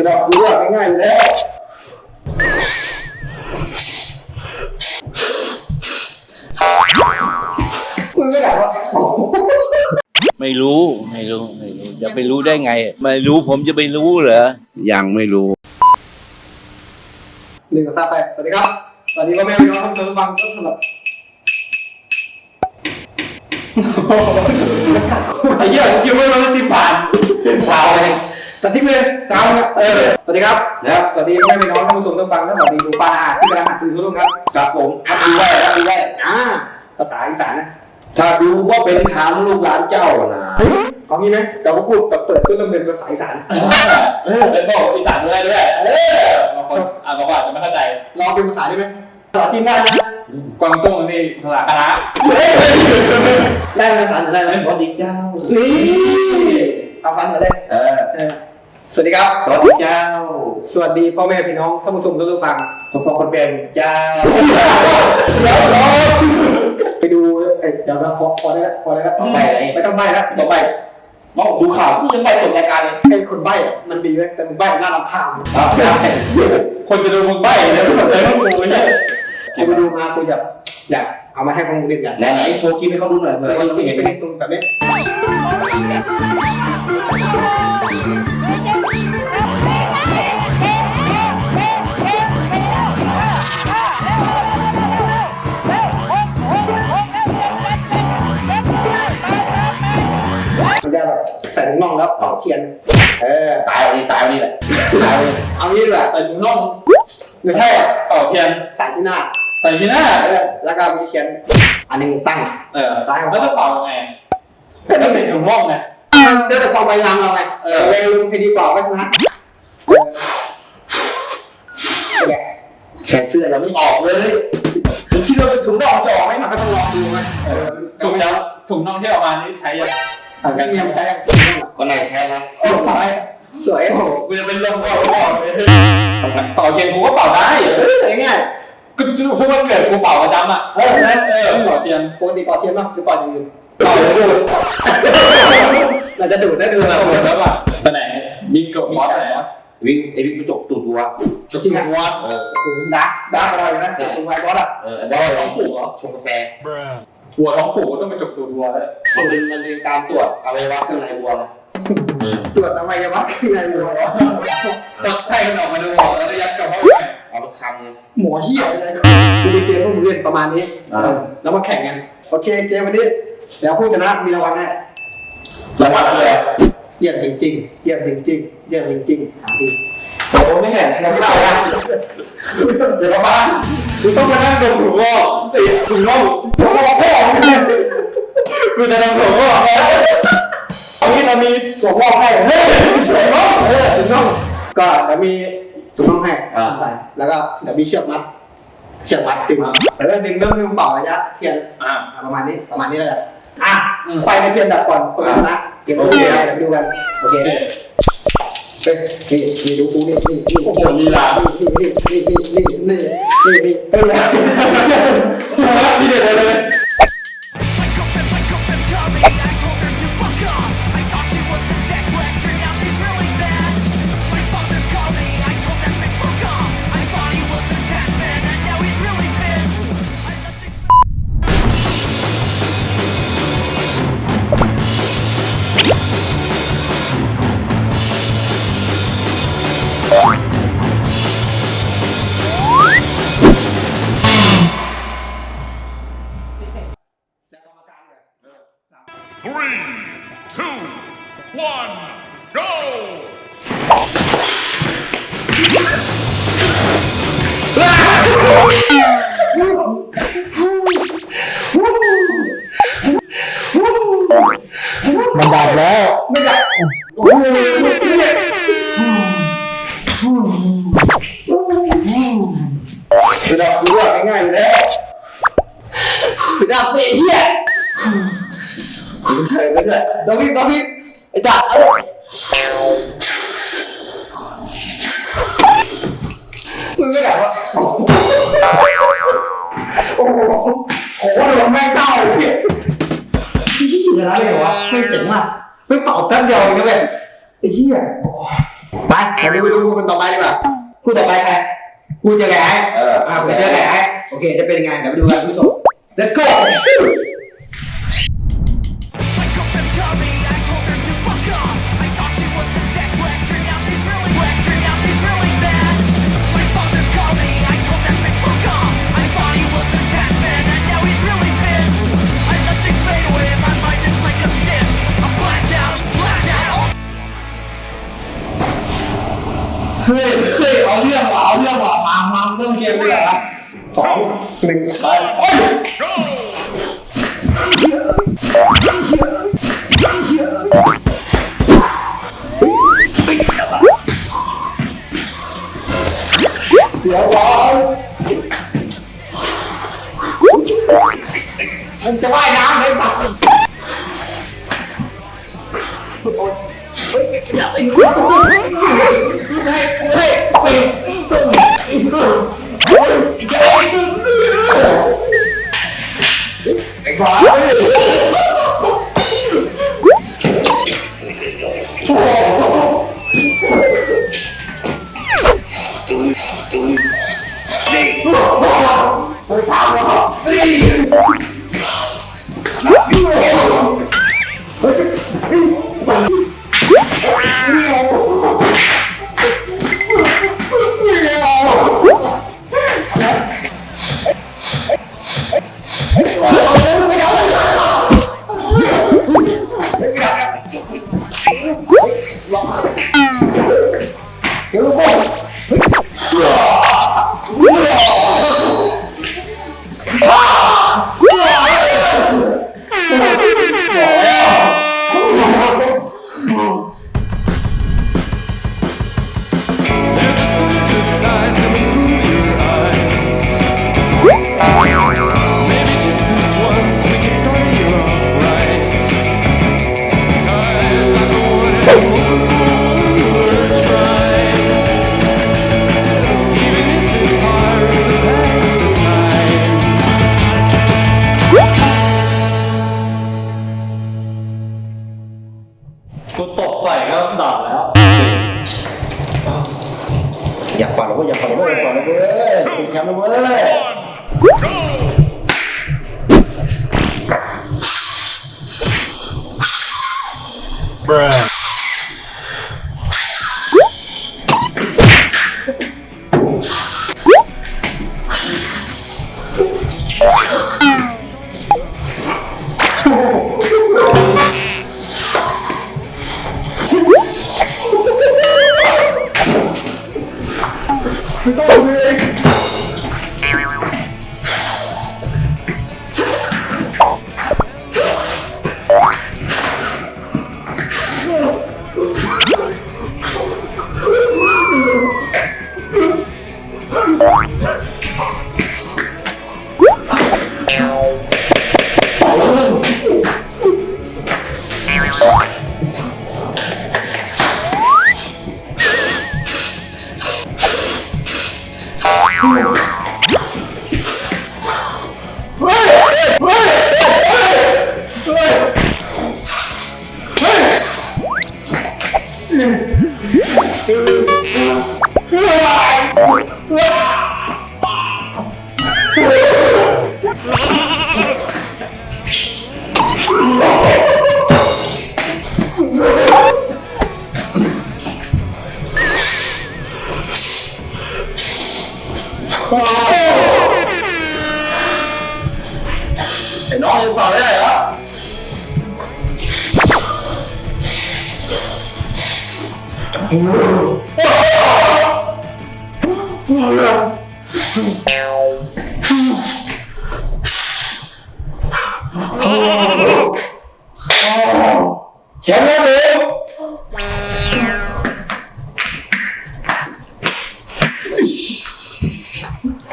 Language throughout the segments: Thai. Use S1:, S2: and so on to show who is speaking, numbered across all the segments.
S1: คือเรารู้ว่าง่ายๆอยู่แล้วคุณไม่ได้ว่า
S2: ไม่รู้ไม่รู้ไม่รู้จะไปรู้ได้ไง ไม่รู้ผมจะไปรู้เหรอยังไม่รู้
S1: หนึ่งสองสามไปสวัสดีครับสวัสดีพ่อแม่พี่น้องท่านผู้ชมฟังทุกท่านไอ้เหี้ยคิวไม่มาแล้วติมผ่านเป็นสาวเลย ตัดทิ้งเลยสาวนะเออสวัสดีครับนะครับสวัสดีพ่อแม่พี่น้องท่านผู้ชมท่านฟังท่านสวัสดีคุณป้าอาที่กำลังหัดดูทุกท่านครับครับผมอัพดูไว้อัพดูไว้อ่าภาษาอีสานนะ
S3: ถ้าดูว่าเป็นทางลูกหลานเจ้านะ
S1: เอางี้ไหมเดี๋ยวก็พูดแบบเปิดขึ้นเริ่มเป็นภาษาอีสาน
S4: เออเป็นบอกอีสานด้วยด้วยเออบางคนอะบางคนอาจจะไม่เข้าใจ
S1: ลองเป็นภาษาได้ไหมภาษาจีนได้ไหม
S4: กวางตุ้งนี่ภาษาคณะ
S1: ได้ไหมภาษาได้ไหม
S3: สวัสดีเจ้า
S1: นี่เอาฟังกันเลย
S3: เออ
S1: เออ สวัสดีครับ
S3: สวัสดีเจ้า
S1: สวัสดีพ่อแม่พี่น้องท่านผู้ชมทุกๆฟัง
S3: ทุกคนคนเป็นเจ้า
S1: แล้วเราไปดูเอ้ยเดี๋ยวเราพอพอได้แล้วพอได้แล้ว
S3: ไปไหน
S1: ไม่ต้องใบ้แล้ว
S3: ต่อไปมองดูข่าวยังไปจบรายการเลย
S1: ไอ้คนใบ้อะมันดีไหมแต่มึงใบ้หน้ารำคาญ
S3: อ่าได้
S4: คนจะดูมึงใบ้แล้วไม่สนใจว่ากูไม่ใช่
S1: กูไปดูมากูอยากอยากเอามาให้พวกมึงเล่นกัน
S3: ไหนไหนโชว์คลิปให้เขาดูหน่อยเผื่อ
S1: แต่
S3: เขา
S1: เรา
S3: ไม่
S1: เห็
S3: เห็
S1: น
S3: น
S1: เป็
S3: เป็นน
S1: ตรงแบบนี้ นี้เอางี้ดีกว่า
S4: ใส่ถุงน่อง
S1: ไม่ใช่
S4: เป่าเทียน
S1: ใส่ที่หน้า
S4: ใส่ที่หน้า
S1: เออแล้วก็มีเขียนอันหนึงตั้ง
S4: เออแล้วจะเป่ายังไง
S1: ก็
S4: ก็
S1: นี่
S4: เป็นถุงน่องไง
S1: เดี๋ยวแต่ความพยายามเราไง
S4: เออ
S1: เร็วให้ดีกว่าก็ชนะแกะ
S3: แขนเสื้อเราไม่ออกเลย
S1: ถึงคิดว่าถุงน่องจะออกไหมมันก็ต้องลองดูไงเออ
S4: ถุงแล้วถุงน่องที่เอามานี่ใช้ยัง
S1: อะกันเงียบใช้
S3: คนไหนแท้นะ
S1: โอ้โห สวยโอ้โห
S4: กูจะเป็นลมก่อนก่อนเลยเป่าเทียนกูก็เป่าได้
S1: เอออย่างเงี้ย
S4: ก็ทุกวันเกิดกูเป่าประจำอะ
S1: เออนะ
S4: เออเป่าเทียน
S1: ปกติปอเทียนป่ะหรือปออย่างอื่น
S4: เป่าเลยดู
S1: เราจะดูดได้ดู
S4: เออ
S1: เรา
S4: แล้วแบบไปไหนยิงกับมอสไหน
S3: วิ่งไอ้วิ่งไปจกตูดวัว
S4: จริงอะมอส
S3: เออ
S1: โอ้โหดักดักอะไรนะตัวไวบอสอะ
S3: เออได้ท้องผูกเหรอชงกาแฟ
S4: หัวท้องผูกก็ต้องไปจกตัววัวแล้ว
S3: มันเป็นมันเป็นการตรวจอวัยวะข้างในวัวนะ
S1: ตรวจอวัยวะข้างในวัว
S4: ตัดไส้มันออกมาดูแล้วยัดกลับเข้าไป
S3: เอาไปคำเลย
S1: หมอเหี้ยเลยดูดีเกมพวกมึงเล่นประมาณนี้
S3: อ่า
S1: เออแล้วมาแข่งกันโอเคเกมวันนี้เดี๋ยวผู้ชนะมีรางวัลให้
S3: รางวัลอะไร
S1: เยี่ยมจริงๆเยี่ยมจริงๆเยี่ยมจริงๆถามจริง
S3: โอ้ไม่เห็นยังไม่เล่านะเดี๋ยวบ้าน
S4: กูต้องมานั่งดมถุงงอกติดถุงงอกถุงงอกพ่อกูจะทำถุงงอก
S1: เอางี้ เรามีตัวงอกให้เฮ้ยถุงน่องเออถุงน่องก็เดี๋ยวมีถุงน่องให้ใส่แล้วก็เดี๋ยวมีเชือกมัด เชือกมัดดึงเออดึงเริ่มดึงเป่าระยะเทียน
S4: อะ
S1: อะประมาณนี้ประมาณนี้เลยอะไฟในเทียนดับก่อนคนชนะเก็บโอเคเดี๋ยวไปดูกันโอเค
S4: เฮ้
S1: ยนี่นี่ดูกูนี่นี่นี่
S4: โอ้โหลีลา
S1: นี่นี่นี่นี่นี่นี่นี่นี่เออ
S4: พี่เด็ดเลย
S1: มันดับแล้ว ไม่ได้โอ้โหเนี่ยรอดับรู้ว่าง่ายๆอยู่แล้วระดับเตัเหี้ยเฮ้ยไม่ได้ดาวิดดาวิดโอ้จ่าเอามึงไม่ได้วะโอ้โหโอ้โหโดนแม่งเต้า ชนะเลยเหรอวะไม่เจ๋งมากไม่เป่าแป๊บเดียวเองนะเว้ยไอ้เหี้ย
S4: ไปเอาไปดูคู่กันต่อไปดีกว่าคู่ต่อไปใครกูเจอแกไอ้
S5: เออ
S4: อ่ากูเจอแกไอ้โอเคจะเป็นยังไงเดี๋ยวไปดูกันคุณผู้ชม let's go สองหนึ่งไป
S5: กู แชมป์ แล้ว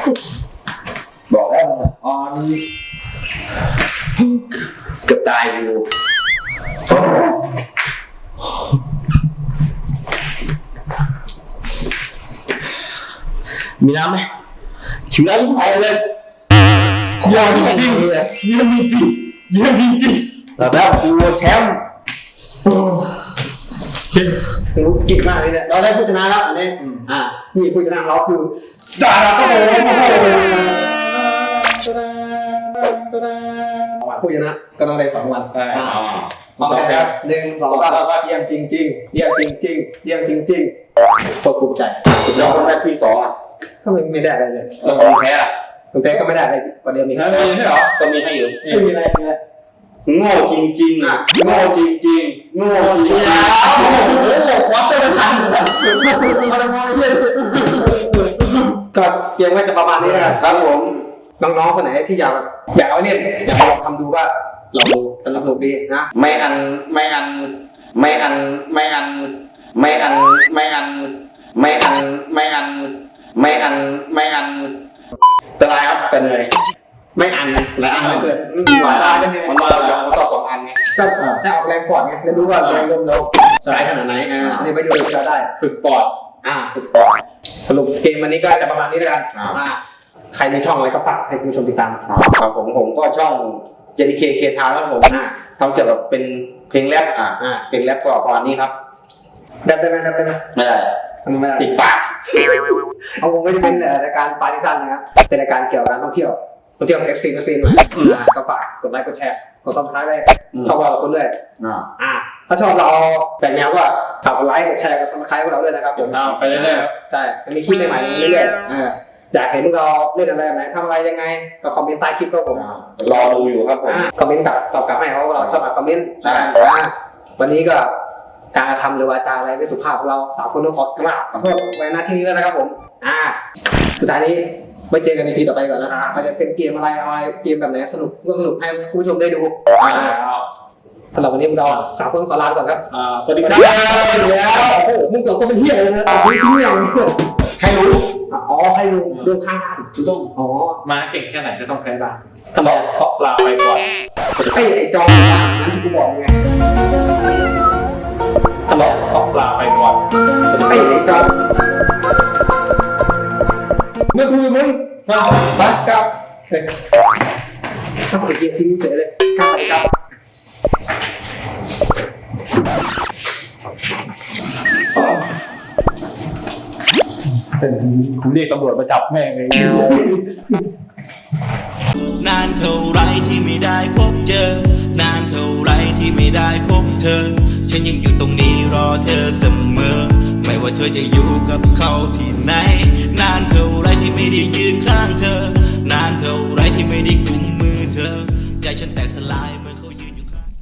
S5: ผมบอกแล้วมั นอ่อน
S4: เกือบตายอยู่มีน้ำไหมชิวน้ำที่พายเลยโคตรจริงเลย
S5: เยี่ยมจริงเยี่ยมจริง
S4: แล้วแบบกูแชมป์
S5: เฮ้ย
S1: รู้เก่งมากเลยเนี่ยเราได้ผู้ชนะแล้วอันนี้อ่านี่ผู้ชนะเราคือ
S4: ดาราก็โม
S1: ผู้ชนะก็ต้องได้สองวัน
S4: ใช่
S1: อ่า
S4: อ๋อ
S1: พร้อมกันครับหนึ่งสองสามเยี่ยมจริงๆเยี่ยมจริงๆเยี่ยมจริงๆควบคุมใจ
S3: เราคนได้ที่สองอะ
S1: ก็ไม่ไม่ได้อะไรเลย
S3: แล้วขอแท้ล่ะ
S1: ผมแพ้ก็ไม่ได้อะไรกว่าเดิมอีก
S4: แล้ไมีใช่เหรอ
S3: ก็มีให้อยู่
S1: ไม่มีอะไรเลย
S3: โง่จริงๆอะโง่จริงๆโง่จริงๆ
S1: โอ้โหวัดเตอร์ไปทันก็เกมก็จะประมาณนี้นะครับ
S3: ผม
S1: น้องๆคนไหนที่อยากอยากเอาเนี่ยอยากลองทำดูว่าลองดูสนุกดีนะ
S3: ไม่อันไม่อัน ไม่อัน ไม่อัน ไม่อัน ไม่อัน ไม่อัน ไม่อัน ไม่อันไม่อันตรายครับแต่เหนื่อย
S1: ไม่อันหลายอันไม่เกิดหลายอันกันเนี่ย
S3: มันมาแล้วมันต่อสองอันไง
S1: ก็ได้ออกแรงก่อนไงจะรู้ว่าแรงลมเราใช้ขนาดไหนอ่านี่ประโยชน์จะได้
S4: ฝึกปอด
S1: อ่าฝึกปอดสรุปเกมวันนี้ก็จะประมาณนี้แล้วกันอ่าใครมีช่องอะไรก็ฝากให้คุณผู้ชมติดตาม
S3: อ๋อครับผมผมก็ช่อง JDK K Town ครับผม
S1: อ่า
S3: ทำเกี่ยวกับเป็นเพลงแรปอ่า
S1: อ่า
S3: เพลงแรปก็ประมาณนี้ครับ
S1: ได้ได้ไหมได้ไหม
S3: ไม่ได้
S1: ทำ ไมไม่ได้
S3: ติดปาก
S1: เอาผมก็จะเป็นเอ่อรายการปาร์ติซันนะครับเป็นรายการเกี่ยวกับการท่องเที่ยวท่องเที่ยวเอ็กซ์ตรีมเอ็กซ์ตรีมหน่อยอ่าก็ฝากกดไลค์กดแชร์กดซับสไครต์ไว้ชอบเราคนด้วย
S3: อ่า
S1: อ่าถ้าชอบเราแบ่งแนวก็ฝากกดไลค์กดแชร์กดซับสไครต์พวกเราด้วยนะครับผม
S4: เอาไปเรื่อยๆครับ
S1: ใช่จะมีคลิปใหม่ๆเรื่อยๆเอออยากเห็นพวกเราเล่นอะไรแบบไหนทำอะไรยังไงก็คอมเมนต์ใต้คลิปก็ผม
S3: รอดูอยู่ครับผม
S1: อ่าคอมเมนต์กลับตอบกลับให้เพราะว่าเราชอบอ่านคอมเมนต์
S3: ใช่
S1: อ่าวันนี้ก็ การกระทำหรือวาจาอะไรไม่สุภาพของเราสามคนต้องขอกราบขอโทษไว้หน้าที่นี้แล้วนะครับผม อ่าสุดท้ายนี้ไว้เจอกันในพีต่อไปก่อนนะครับอาจจะเป็นเกมอะไรอะไรเกมแบบไหนสนุกก็สนุกให้คุณผู้ชมได้ดูอ่าสำหรับวันนี้พวกเราสามคนขอลาไปก่อนครับ
S4: อ่าสวัสดีครับ
S1: โอ้โหมึงเกิดก็เป็นเฮียเลยนะทิ้งทิ้งอย่างนี้
S3: ให้รู้
S1: อ๋อให้ดูดูทาง
S4: ถูกต้อง
S1: อ๋อ
S4: มาเก่งแค่ไหนก็ต้องแพ้บ้าง
S1: ทำไม
S4: เพราะลาไปก่อน
S1: ไอ้ไอ้จอมนั้นที่กูบอกไง ทำไม
S4: เพราะลาไปก่อน
S1: ไอ้ไอ้จอมเมื่อคุยกับมึงมาไปกลับเฮ้ยถ้าผมเกียร์ทิ้งเฉยเลยกลับไปกลับ
S4: กูเรียกตำรวจมาจับแม่งเลย
S6: นานเท่าไรที่ไม่ได้พบเจอ นานเท่าไรที่ไม่ได้พบเธอ ฉันยังอยู่ตรงนี้รอเธอเสมอ ไม่ว่าเธอจะอยู่กับเขาที่ไหน นานเท่าไรที่ไม่ได้ยืนข้างเธอ นานเท่าไรที่ไม่ได้กุม